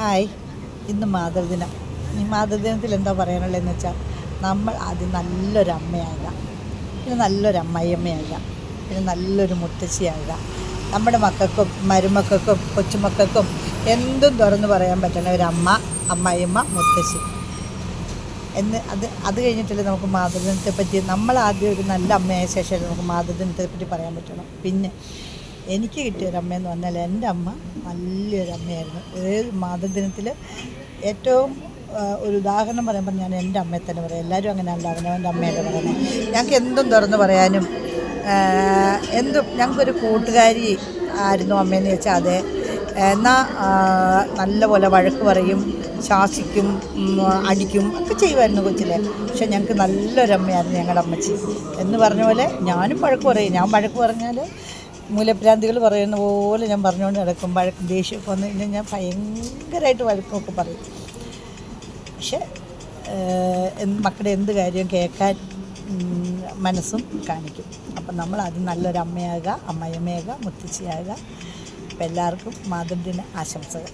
Hi. ഇന്ന് മാതൃദിനം. ഈ മാതൃദിനത്തിൽ എന്താ പറയാനുള്ളതെന്ന് വെച്ചാൽ നമ്മൾ ആദ്യം നല്ലൊരു പിന്നെ നല്ലൊരു അമ്മായിയമ്മയാകുക പിന്നെ നല്ലൊരു മുത്തശ്ശിയാകാം നമ്മുടെ മക്കൾക്കും മരുമക്കൾക്കും കൊച്ചുമക്കൾക്കും എന്തും തുറന്ന് പറയാൻ പറ്റുന്ന ഒരു അമ്മ അമ്മായിയമ്മ മുത്തശ്ശി. എന്ന് അത് അത് കഴിഞ്ഞിട്ടല്ലേ നമുക്ക് മാതൃദിനത്തെ പറ്റി നമ്മൾ ആദ്യം ഒരു നല്ല അമ്മയായ ശേഷം നമുക്ക് മാതൃദിനത്തെ പറ്റി പറയാൻ പറ്റണം പിന്നെ എനിക്ക് കിട്ടിയ ഒരു അമ്മയെന്ന് പറഞ്ഞാൽ എന്റെ അമ്മ നല്ലൊരു അമ്മയായിരുന്നു. ഏത് മാതൃദിനത്തിൽ ഏറ്റവും ഒരു ഉദാഹരണം പറയുമ്പോൾ ഞാൻ എന്റെ അമ്മയെ തന്നെ പറയാം. എല്ലാവരും അങ്ങനെയല്ല അവനവന്റെ അമ്മയല്ലേ പറയുന്നത്. ഞങ്ങൾക്ക് എന്തും തുറന്ന് പറയാനും എന്തും ഞങ്ങൾക്കൊരു കൂട്ടുകാരി ആയിരുന്നു അമ്മയെന്ന് ചോദിച്ചാൽ അതെ. എന്നാൽ നല്ലപോലെ വഴക്ക് പറയും ശാസിക്കും അടിക്കും ഒക്കെ ചെയ്യുമായിരുന്നു കൊച്ചിലെ. പക്ഷെ ഞങ്ങൾക്ക് നല്ലൊരമ്മയായിരുന്നു ഞങ്ങളുടെ അമ്മച്ചി. എന്ന് പറഞ്ഞ പോലെ ഞാനും വഴക്ക് പറയും. ഞാൻ വഴക്ക് പറഞ്ഞാൽ മൂലഭ്രാന്തികൾ പറയുന്ന പോലെ ഞാൻ പറഞ്ഞുകൊണ്ട് നടക്കും. വഴക്കും ദേഷ്യമൊക്കെ വന്നു കഴിഞ്ഞാൽ ഞാൻ ഭയങ്കരമായിട്ട് വഴക്കൊക്കെ പറയും. പക്ഷെ മക്കളുടെ എന്ത് കാര്യം കേൾക്കാൻ മനസ്സും കാണിക്കും. അപ്പം നമ്മൾ അത് നല്ലൊരു അമ്മയമ്മയാകുക മുത്തശ്ശിയാകുക അപ്പം എല്ലാവർക്കും മാതൃദിന ആശംസകൾ.